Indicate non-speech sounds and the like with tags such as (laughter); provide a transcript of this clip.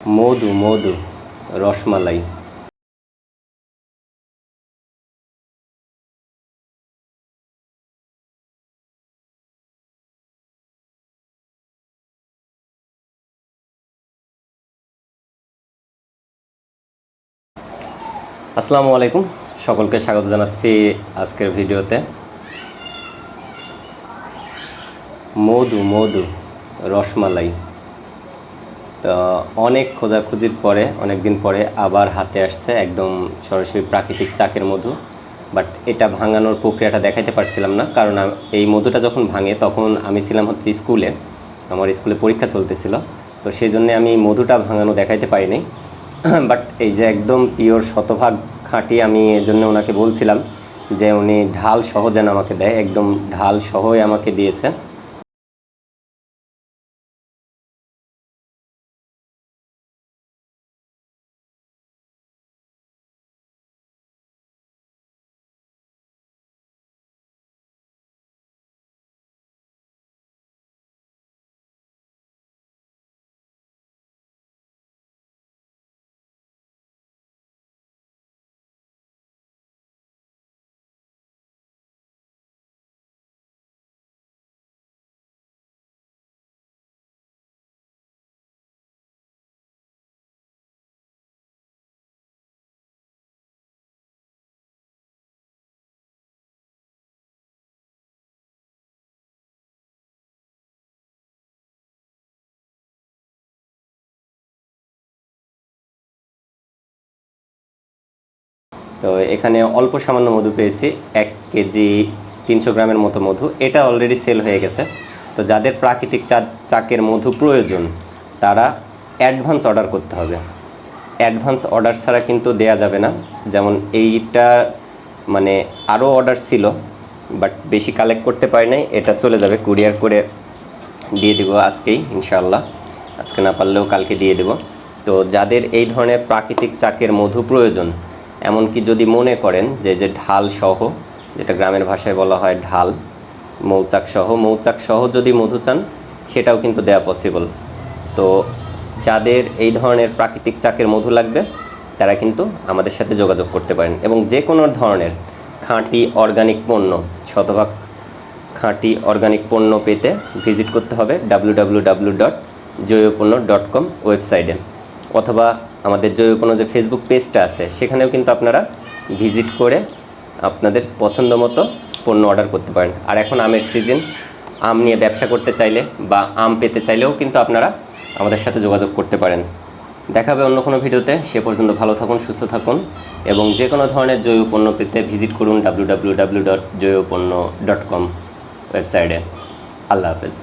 মধু মধু রসমালাই। আসসালামু আলাইকুম। সকলকে স্বাগত জানাচ্ছি আজকের ভিডিওতে। মধু মধু রসমালাই। তো অনেক খোঁজাখুঁজির পরে অনেক দিন পরে আবার হাতে আসছে একদম সরাসরি প্রাকৃতিক চাকের মধু। বাট এটা ভাঙানোর প্রক্রিয়াটা দেখাইতে পারছিলাম না, কারণ এই মধুটা যখন ভাঙে তখন আমি ছিলাম হচ্ছে স্কুলে। আমার স্কুলে পরীক্ষা চলতেছিল। তো সেই জন্যে আমি মধুটা ভাঙানো দেখাইতে পারিনি। (clears throat) বাট এই যে একদম পিওর শতভাগ খাঁটি আমি এই জন্য ওনাকে বলছিলাম যে উনি ঢাল সহ যেন আমাকে দেয়, একদম ঢাল সহই আমাকে দিয়েছে। তো এখানে অল্প সামান্য মধু পেয়েছি, এক কেজি তিনশো গ্রামের মতো মধু। এটা অলরেডি সেল হয়ে গেছে। তো যাদের প্রাকৃতিক চা চাকের মধু প্রয়োজন, তারা অ্যাডভান্স অর্ডার করতে হবে। অ্যাডভান্স অর্ডার ছাড়া কিন্তু দেয়া যাবে না। যেমন এইটা মানে আরও অর্ডার ছিল বাট বেশি কালেক্ট করতে পারি নাই। এটা চলে যাবে কুরিয়ার করে দিয়ে দেবো আজকেই ইনশাল্লাহ আজকে না পারলেও কালকে দিয়ে দেব। তো যাদের এই ধরনের প্রাকৃতিক চাকের মধু প্রয়োজন এমনকি যদি মনে করেন যে যে ঢাল সহ, যেটা গ্রামের ভাষায় বলা হয় ঢাল, মৌচাক সহ মৌচাক সহ যদি মধু চান, সেটাও কিন্তু দেওয়া পসিবল তো যাদের এই ধরনের প্রাকৃতিক চাকের মধু লাগবে, তারা কিন্তু আমাদের সাথে যোগাযোগ করতে পারেন এবং যে কোনো ধরনের খাঁটি অর্গানিক পণ্য, শতভাগ খাঁটি অর্গানিক পণ্য পেতে ভিজিট করতে হবে W W W dot Joibponno dot com ওয়েবসাইটে অথবা আমাদের জৈবপণ্য যে ফেসবুক পেজটা আছে, সেখানেও কিন্তু আপনারা ভিজিট করে আপনাদের পছন্দ মতো পণ্য অর্ডার করতে পারেন। আর এখন আমের সিজন আম নিয়ে ব্যবসা করতে চাইলে বা আম পেতে চাইলেও কিন্তু আপনারা আমাদের সাথে যোগাযোগ করতে পারেন। দেখা হবে অন্য কোনো ভিডিওতে। সে পর্যন্ত ভালো থাকুন, সুস্থ থাকুন এবং যে কোনো ধরনের জৈব পণ্য পেতে ভিজিট করুন W W W dot Joibponno dot com ওয়েবসাইটে আল্লাহ হাফেজ।